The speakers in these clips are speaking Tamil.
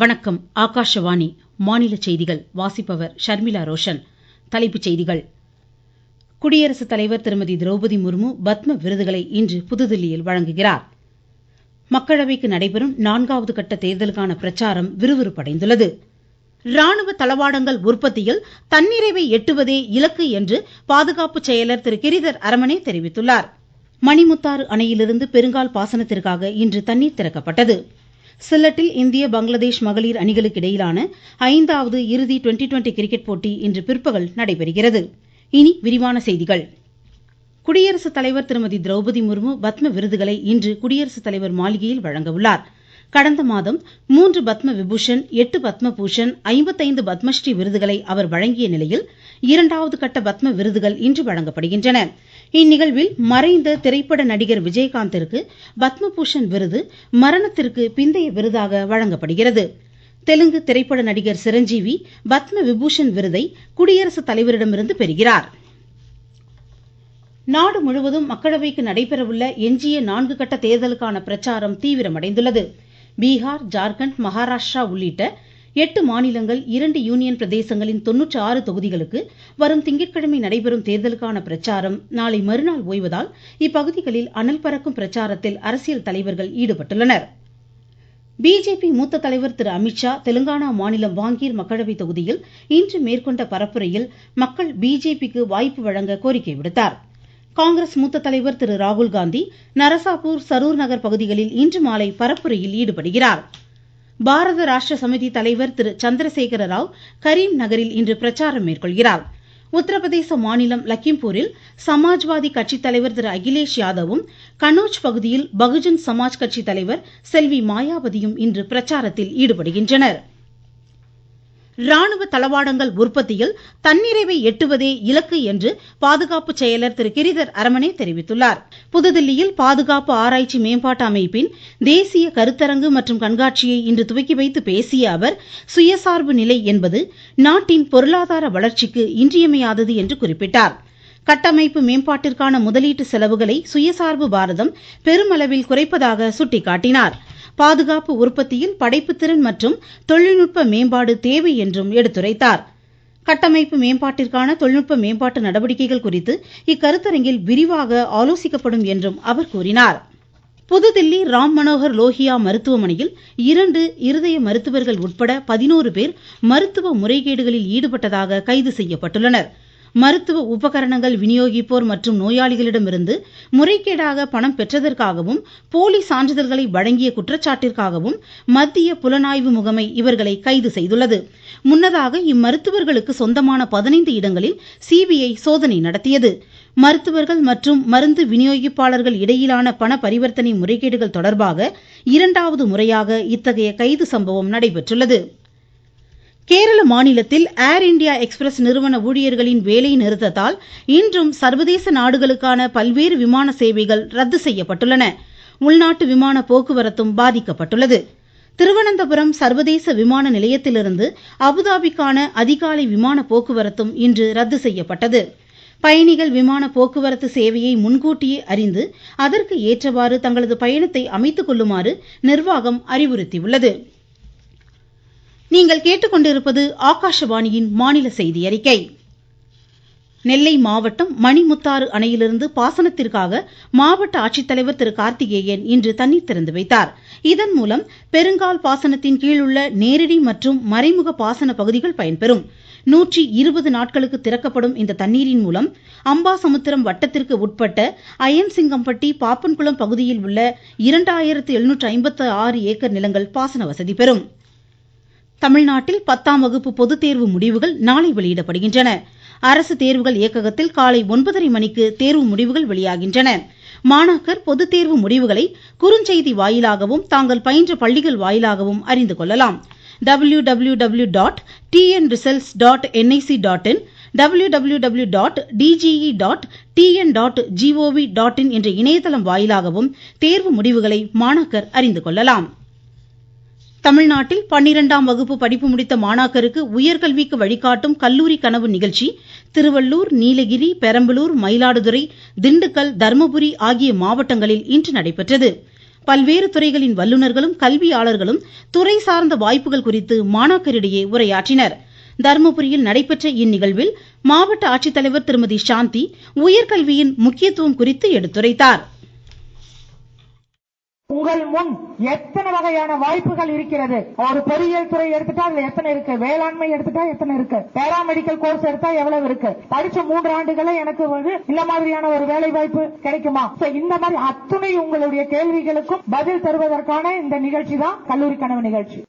வணக்கம். ஆகாஷவாணி. மாநில செய்திகள். வாசிப்பவர் ஷர்மிளா ரோஷன். தலைப்புச் செய்திகள். குடியரசுத் தலைவர் திருமதி திரௌபதி முர்மு பத்ம விருதுகளை இன்று புதுதில்லியில் வழங்குகிறார். மக்களவைக்கு நடைபெறும் நான்காவது கட்ட தேர்தலுக்கான பிரச்சாரம் விறுவிறுப்படைந்துள்ளது. ராணுவ தளவாடங்கள் உற்பத்தியில் தன்னிறைவை எட்டுவதே இலக்கு என்று பாதுகாப்பு செயலர் திரு கிரிதர் அரமனே தெரிவித்துள்ளார். மணிமுத்தாறு அணையிலிருந்து பெருங்கால் பாசனத்திற்காக இன்று தண்ணீர் திறக்கப்பட்டது. சில்லட்டில் இந்திய பங்களாதேஷ் மகளிர் அணிகளுக்கு இடையிலான ஐந்தாவது இறுதி ட்வெண்ட்டி ட்வெண்ட்டி கிரிக்கெட் போட்டி இன்று பிற்பகல் நடைபெறுகிறது. இனி விரிவான செய்திகள். குடியரசுத் தலைவர் திருமதி திரௌபதி முர்மு பத்ம விருதுகளை இன்று குடியரசுத் தலைவர் மாளிகையில் வழங்க உள்ளார். கடந்த மாதம் மூன்று பத்ம விபூஷன் எட்டு பத்ம பூஷன் ஐம்பத்தைந்து பத்மஸ்ரீ விருதுகளை அவர் வழங்கிய நிலையில் இரண்டாவது கட்ட பத்ம விருதுகள் இன்று வழங்கப்படுகின்றன. இந்நிகழ்வில் மறைந்த திரைப்பட நடிகர் விஜயகாந்திற்கு பத்மபூஷன் விருது மரணத்திற்கு பிந்தைய விருதாக வழங்கப்படுகிறது. தெலுங்கு திரைப்பட நடிகர் சிரஞ்சீவி பத்ம விபூஷன் விருதை குடியரசுத் தலைவரிடமிருந்து பெறுகிறார். நாடு முழுவதும் மக்களவைக்கு நடைபெறவுள்ள எஞ்சிய நான்கு கட்ட தேர்தலுக்கான பிரச்சாரம் தீவிரமடைந்துள்ளது. பீகார் ஜார்க்கண்ட் மகாராஷ்டிரா உள்ளிட்ட எட்டு மாநிலங்கள் இரண்டு யூனியன் பிரதேசங்களின் தொன்னூற்றி ஆறு தொகுதிகளுக்கு வரும் திங்கட்கிழமை நடைபெறும் தேர்தலுக்கான பிரச்சாரம் நாளை மறுநாள் ஓய்வதால் இப்பகுதிகளில் அனல் பறக்கும் பிரச்சாரத்தில் அரசியல் தலைவர்கள் ஈடுபட்டுள்ளனர். பிஜேபி மூத்த தலைவர் திரு அமித்ஷா தெலுங்கானா மாநிலம் வாங்கீர் மக்களவை தொகுதியில் இன்று மேற்கொண்ட பரப்புரையில் மக்கள் பிஜேபிக்கு வாய்ப்பு வழங்க கோரிக்கை விடுத்தார். காங்கிரஸ் மூத்த தலைவர் திரு ராகுல்காந்தி நரசாபூர் சரூர் நகர் பகுதிகளில் இன்று மாலை பரப்புரையில் ஈடுபடுகிறார். பாரத ராஷ்டிர சமிதி தலைவர் திரு சந்திரசேகர ராவ் கரீம் நகரில் இன்று பிரச்சாரம் மேற்கொள்கிறார். உத்தரப்பிரதேச மாநிலம் லக்கிம்பூரில் சமாஜ்வாதி கட்சி தலைவர் திரு அகிலேஷ் யாதவும் கனோஜ் பகுதியில் பகுஜன் சமாஜ் கட்சி தலைவர் செல்வி மாயாவதியும் இன்று பிரச்சாரத்தில் ஈடுபடுகின்றனர். ராணுவ தளவாடங்கள் உற்பத்தியில் தன்னிறைவை எட்டுவதே இலக்கு என்று பாதுகாப்பு செயலர் திரு கிரிதர் அரமனே தெரிவித்துள்ளார். புதுதில்லியில் பாதுகாப்பு ஆராய்ச்சி மேம்பாட்டு அமைப்பின் தேசிய கருத்தரங்கு மற்றும் கண்காட்சியை இன்று துவக்கி வைத்து பேசிய அவர் சுயசார்பு நிலை என்பது நாட்டின் பொருளாதார வளர்ச்சிக்கு இன்றியமையாதது என்று குறிப்பிட்டார். கட்டமைப்பு மேம்பாட்டிற்கான முதலீட்டு செலவுகளை சுயசார்பு பாரதம் பெருமளவில் குறைப்பதாக சுட்டிக்காட்டினாா் பாதுகாப்பு உற்பத்தியில் படைப்புத்திறன் மற்றும் தொழில்நுட்ப மேம்பாடு தேவை என்றும் எடுத்துரைத்தார். கட்டமைப்பு மேம்பாட்டிற்கான தொழில்நுட்ப மேம்பாட்டு நடவடிக்கைகள் குறித்து இக்கருத்தரங்கில் விரிவாக ஆலோசிக்கப்படும் என்றும் அவர் கூறினார். புதுதில்லி ராம் மனோகர் லோஹியா மருத்துவமனையில் இரண்டு இருதய மருத்துவர்கள் உட்பட பதினோரு பேர் மருத்துவ முறைகேடுகளில் ஈடுபட்டதாக கைது செய்யப்பட்டுள்ளனா் மருத்துவ உபகரணங்கள் விநியோகிப்போர் மற்றும் நோயாளிகளிடமிருந்து முறைகேடாக பணம் பெற்றதற்காகவும் போலி சான்றிதழ்களை வழங்கிய குற்றச்சாட்டிற்காகவும் மத்திய புலனாய்வு முகமை இவர்களை கைது செய்துள்ளது. முன்னதாக இம்மருத்துவர்களுக்கு சொந்தமான பதினைந்து இடங்களில் சிபிஐ சோதனை நடத்தியது. மருத்துவர்கள் மற்றும் மருந்து விநியோகிப்பாளர்கள் இடையிலான பண பரிவர்த்தனை முறைகேடுகள் தொடர்பாக இரண்டாவது முறையாக இத்தகைய கைது சம்பவம் நடைபெற்றுள்ளது. கேரள மாநிலத்தில் ஏர் இண்டியா எக்ஸ்பிரஸ் நிறுவன ஊழியர்களின் வேலை நிறுத்தத்தால் இன்றும் சர்வதேச நாடுகளுக்கான பல்வேறு விமான சேவைகள் ரத்து செய்யப்பட்டுள்ளன. உள்நாட்டு விமான போக்குவரத்தும் பாதிக்கப்பட்டுள்ளது. திருவனந்தபுரம் சர்வதேச விமான நிலையத்திலிருந்து அபுதாபிக்கான அதிகாலை விமான போக்குவரத்தும் இன்று ரத்து செய்யப்பட்டது. பயணிகள் விமான போக்குவரத்து சேவையை முன்கூட்டியே அறிந்து அதற்கு ஏற்றவாறு தங்களது பயணத்தை அமைத்துக் கொள்ளுமாறு நிர்வாகம் அறிவுறுத்தியுள்ளது. நீங்கள் கேட்டுக்கொண்டிருப்பது ஆகாஷவாணியின் மாநில செய்தி அறிக்கை நெல்லை மாவட்டம் மணிமுத்தாறு அணையிலிருந்து பாசனத்திற்காக மாவட்ட ஆட்சித்தலைவர் திரு கார்த்திகேயன் இன்று தண்ணீர் திறந்து வைத்தார். இதன் மூலம் பெருங்கால் பாசனத்தின் கீழ் உள்ள நேரடி மற்றும் மறைமுக பாசன பகுதிகள் பயன்பெறும். நூற்றி இருபது நாட்களுக்கு திறக்கப்படும் இந்த தண்ணீரின் மூலம் அம்பாசமுத்திரம் வட்டத்திற்கு உட்பட்ட அயன்சிங்கம்பட்டி பாப்பன்குளம் பகுதியில் உள்ள இரண்டாயிரத்து எழுநூற்று ஐம்பத்து ஆறு ஏக்கர் நிலங்கள் பாசன வசதி பெறும். தமிழ்நாட்டில் பத்தாம் வகுப்பு பொதுத் தேர்வு முடிவுகள் நாளை வெளியிடப்படுகின்றன. அரசு தேர்வுகள் இயக்ககத்தில் காலை ஒன்பதரை மணிக்கு தேர்வு முடிவுகள் வெளியாகின்றன. மாணாக்கர் பொதுத் தேர்வு முடிவுகளை குறுஞ்செய்தி வாயிலாகவும் தாங்கள் பயின்ற பள்ளிகள் வாயிலாகவும் அறிந்து கொள்ளலாம். W W W dot TN results dot NIC dot in W W W dot DGE dot TN dot GOV dot in என்ற இணையதளம் வாயிலாகவும் தேர்வு முடிவுகளை மாணாக்கர் அறிந்து கொள்ளலாம். தமிழ்நாட்டில் பன்னிரெண்டாம் வகுப்பு படிப்பு முடித்த மாணாக்கருக்கு உயர்கல்விக்கு வழிகாட்டும் கல்லூரி கனவு நிகழ்ச்சி. திருவள்ளூர் நீலகிரி பெரம்பலூர் மயிலாடுதுறை திண்டுக்கல் தர்மபுரி ஆகிய மாவட்டங்களில் இன்று நடைபெற்றது. பல்வேறு துறைகளின் வல்லுநர்களும் கல்வியாளர்களும் துறை சார்ந்த வாய்ப்புகள் குறித்து மாணாக்கரிடையே உரையாற்றினர். தர்மபுரியில் நடைபெற்ற இந்நிகழ்வில் மாவட்ட ஆட்சித்தலைவர் திருமதி சாந்தி உயர்கல்வியின் முக்கியத்துவம் குறித்து எடுத்துரைத்தார். உங்கள் முன் எத்தனை வகையான வாய்ப்புகள் இருக்கிறது? ஒரு பொறியியல் துறை எடுத்துட்டா அதுல எத்தனை இருக்கு? வேளாண்மை எடுத்துட்டா எத்தனை இருக்கு? பேராமெடிக்கல் கோர்ஸ் எடுத்தா எவ்வளவு இருக்கு? படிச்ச மூன்று ஆண்டுகளே எனக்கு வந்து இந்த மாதிரியான ஒரு வேலை வாய்ப்பு கிடைக்குமா இந்த மாதிரி அத்துணை உங்களுடைய கேள்விகளுக்கும் பதில் தருவதற்கான இந்த நிகழ்ச்சி தான் கல்லூரி கனவு நிகழ்ச்சி.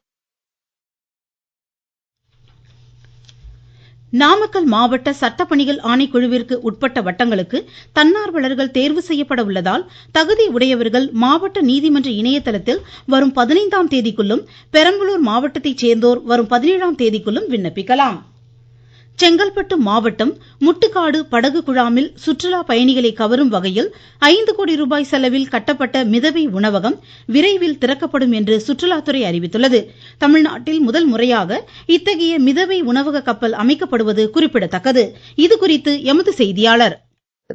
நாமக்கல் மாவட்ட சட்டப்பணிகள் ஆணைக்குழுவிற்கு உட்பட்ட வட்டங்களுக்கு தன்னார்வலர்கள் தேர்வு செய்யப்பட உள்ளதால் தகுதி உடையவர்கள் மாவட்ட நீதிமன்ற இணையதளத்தில் வரும் பதினைந்தாம் தேதிக்குள்ளும் பெரம்பலூர் மாவட்டத்தைச் சேர்ந்தோர் வரும் பதினேழாம் தேதிக்குள்ளும் விண்ணப்பிக்கலாம். செங்கல்பட்டு மாவட்டம் முட்டுக்காடு படகு குழாமில் சுற்றுலா பயணிகளை கவரும் வகையில் ஐந்து கோடி ரூபாய் செலவில் கட்டப்பட்ட மிதவை உணவகம் விரைவில் திறக்கப்படும் என்று சுற்றுலாத்துறை அறிவித்துள்ளது. தமிழ்நாட்டில் முதல் முறையாக இத்தகைய மிதவை உணவக கப்பல் அமைக்கப்படுவது குறிப்பிடத்தக்கது. இதுகுறித்து எமது செய்தியாளர்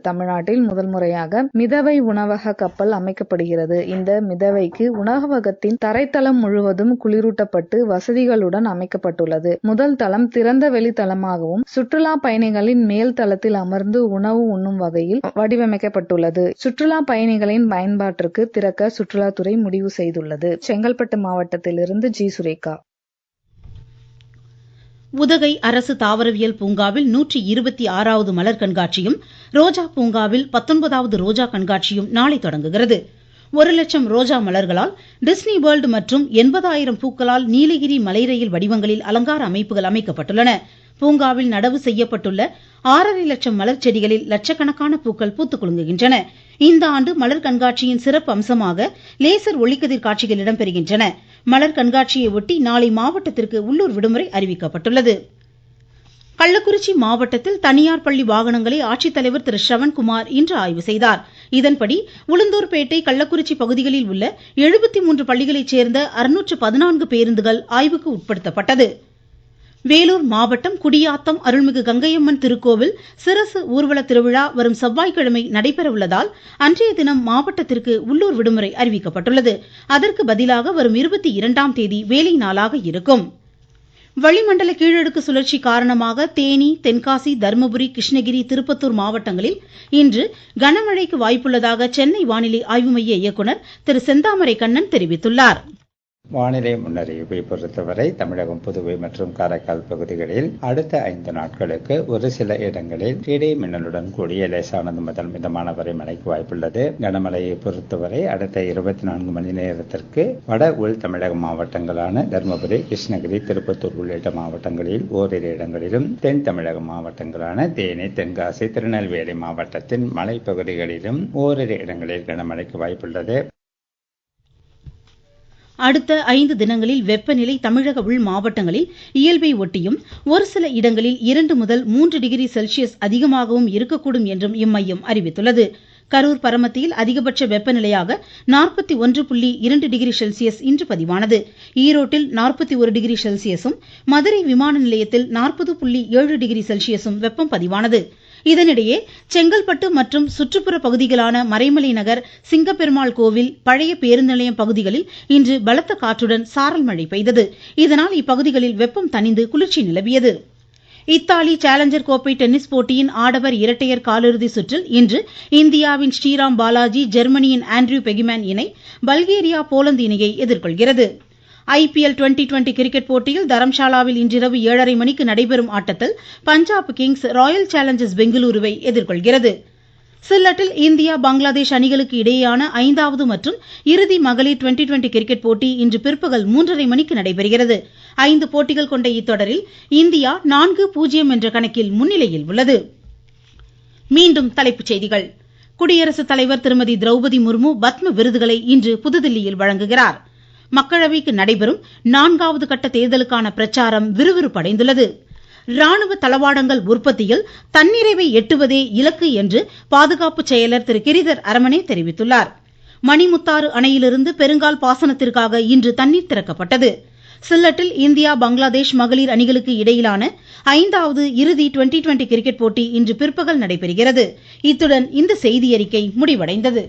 தமிழ்நாட்டில் முதல் முறையாக மிதவை உணவக கப்பல் அமைக்கப்படுகிறது. இந்த மிதவைக்கு உணவகத்தின் தரைத்தளம் முழுவதும் குளிரூட்டப்பட்டு வசதிகளுடன் அமைக்கப்பட்டுள்ளது. முதல் தளம் திறந்த வெளித்தளமாகவும் சுற்றுலா பயணிகளின் மேல் தளத்தில் அமர்ந்து உணவு உண்ணும் வகையில் வடிவமைக்கப்பட்டுள்ளது. சுற்றுலா பயணிகளின் பயன்பாட்டிற்கு திறக்க சுற்றுலாத்துறை முடிவு செய்துள்ளது. செங்கல்பட்டு மாவட்டத்திலிருந்து ஜி. சுரேகா. உதகை அரசு தாவரவியல் பூங்காவில் நூற்றி இருபத்தி ஆறாவது மலர் கண்காட்சியும் ரோஜா பூங்காவில் பத்தொன்பதாவது ரோஜா கண்காட்சியும் நாளை தொடங்குகிறது. ஒரு லட்சம் ரோஜா மலர்களால் டிஸ்னி வேர்ல்டு மற்றும் எண்பதாயிரம் பூக்களால் நீலகிரி மலை ரயில் வடிவங்களில் அலங்கார அமைப்புகள் அமைக்கப்பட்டுள்ளன. பூங்காவில் நடவு செய்யப்பட்டுள்ள ஆறரை லட்சம் மலர் செடிகளில் லட்சக்கணக்கான பூக்கள் பூத்துக் குலுங்குகின்றன. இந்த ஆண்டு மலர் கண்காட்சியின் சிறப்பு அம்சமாக லேசர் ஒளிக்கதிர் காட்சிகள் இடம்பெறுகின்றன. மலர் கண்காட்சியை ஒட்டி நாளை மாவட்டத்திற்கு உள்ளூர் விடுமுறை அறிவிக்கப்பட்டுள்ளது. கள்ளக்குறிச்சி மாவட்டத்தில் தனியார் பள்ளி வாகனங்களை ஆட்சித்தலைவர் திரு. ஸ்ரவன்குமார் இன்று ஆய்வு செய்தார். இதன்படி உளுந்தூர்பேட்டை கள்ளக்குறிச்சி பகுதிகளில் உள்ள எழுபத்தி மூன்று பள்ளிகளைச் சேர்ந்த அறுநூற்று பதினான்கு பேருந்துகள் ஆய்வுக்கு உட்படுத்தப்பட்டது. வேலூர் மாவட்டம் குடியாத்தம் அருள்மிகு கங்கையம்மன் திருக்கோவில் சிரசு ஊர்வல திருவிழா வரும் செவ்வாய்க்கிழமை நடைபெற உள்ளதால் அன்றைய தினம் மாவட்டத்திற்கு உள்ளூர் விடுமுறை அறிவிக்கப்பட்டுள்ளது. அதற்கு பதிலாக வரும் இருபத்தி இரண்டாம் தேதி வேலை நாளாக இருக்கும். வளிமண்டல கீழடுக்கு சுழற்சி காரணமாக தேனி தென்காசி தருமபுரி கிருஷ்ணகிரி திருப்பத்தூர் மாவட்டங்களில் இன்று கனமழைக்கு வாய்ப்புள்ளதாக சென்னை வானிலை ஆய்வு மைய இயக்குநர் திரு செந்தாமரை கண்ணன் தெரிவித்துள்ளார். வானிலை முன்னறிவிப்பை பொறுத்தவரை தமிழகம் புதுவை மற்றும் காரைக்கால் பகுதிகளில் அடுத்த ஐந்து நாட்களுக்கு ஒரு சில இடங்களில் இடை மின்னலுடன் கூடிய லேசானது முதல் மிதமான வரை மழைக்கு வாய்ப்புள்ளது. கனமழையை பொறுத்தவரை அடுத்த இருபத்தி நான்கு மணி நேரத்திற்கு வட உள் தமிழக மாவட்டங்களான தருமபுரி கிருஷ்ணகிரி திருப்பத்தூர் உள்ளிட்ட மாவட்டங்களில் ஓரிரு இடங்களிலும் தென் தமிழக மாவட்டங்களான தேனி தென்காசி திருநெல்வேலி மாவட்டத்தின் மலைப்பகுதிகளிலும் ஓரிரு இடங்களில் கனமழைக்கு வாய்ப்புள்ளது. அடுத்த ஐந்து தினங்களில் வெப்பநிலை தமிழக உள் மாவட்டங்களில் இயல்பை ஒட்டியும் ஒரு சில இடங்களில் இரண்டு முதல் மூன்று டிகிரி செல்சியஸ் அதிகமாகவும் இருக்கக்கூடும் என்றும் இம்மையம் அறிவித்துள்ளது. கரூர் பரமத்தியில் அதிகபட்ச வெப்பநிலையாக நாற்பத்தி ஒன்று புள்ளி இரண்டு டிகிரி செல்சியஸ் இன்று பதிவானது. ஈரோட்டில் நாற்பத்தி ஒரு டிகிரி செல்சியஸும் மதுரை விமான நிலையத்தில் நாற்பது புள்ளி ஏழு டிகிரி செல்சியஸும் வெப்பம் பதிவானது. இதனிடையே செங்கல்பட்டு மற்றும் சுற்றுப்புற பகுதிகளான மறைமலை நகர் சிங்கப்பெருமாள் கோவில் பழைய பேருந்து நிலையம் பகுதிகளில் இன்று பலத்த காற்றுடன் சாரல் மழை பெய்தது. இதனால் இப்பகுதிகளில் வெப்பம் தணிந்து குளிர்ச்சி நிலவியது. இத்தாலி சேலஞ்சர் கோப்பை டென்னிஸ் போட்டியின் ஆடவர் இரட்டையர் காலிறுதி சுற்றில் இன்று இந்தியாவின் ஸ்ரீராம் பாலாஜி ஜெர்மனியின் ஆண்ட்ரியூ பெகிமேன் இணை பல்கேரியா போலந்து இணையை எதிர்கொள்கிறது. ஐபிஎல் டுவெண்டி டுவெண்டி கிரிக்கெட் போட்டியில் தரம்ஷாலாவில் இன்றிரவு ஏழரை மணிக்கு நடைபெறும் ஆட்டத்தில் பஞ்சாப் கிங்ஸ் ராயல் சேலஞ்சர்ஸ் பெங்களூருவை எதிர்கொள்கிறது. சில்லட்டில் இந்தியா பங்களாதேஷ் அணிகளுக்கு இடையேயான ஐந்தாவது மற்றும் இறுதி மகளிர் டுவெண்டி டுவெண்டி கிரிக்கெட் போட்டி இன்று பிற்பகல் மூன்றரை மணிக்கு நடைபெறுகிறது. ஐந்து போட்டிகள் கொண்ட இத்தொடரில் இந்தியா நான்கு பூஜ்ஜியம் என்ற கணக்கில் முன்னிலையில் உள்ளது. மீண்டும் தலைப்புச் செய்திகள். குடியரசுத் தலைவர் திருமதி திரௌபதி முர்மு பத்ம விருதுகளை இன்று புதுதில்லியில் வழங்குகிறார். மக்களவைக்கு நடைபெறும் நான்காவது கட்ட தேர்தலுக்கான பிரச்சாரம் விறுவிறுப்படைந்துள்ளது. ராணுவ தளவாடங்கள் உற்பத்தியில் தன்னிறைவை எட்டுவதே இலக்கு என்று பாதுகாப்பு செயலர் திரு. கிரிதர் அரமனே தெரிவித்துள்ளார். மணிமுத்தாறு அணையிலிருந்து பெருங்கால் பாசனத்திற்காக இன்று தண்ணீர் திறக்கப்பட்டது. சில்லட்டில் இந்தியா பங்களாதேஷ் மகளிர் அணிகளுக்கு இடையிலான ஐந்தாவது இறுதி டுவெண்டி டுவெண்டி கிரிக்கெட் போட்டி இன்று பிற்பகல் நடைபெறுகிறது. இத்துடன் இந்த செய்தியறிக்கை முடிவடைந்தது.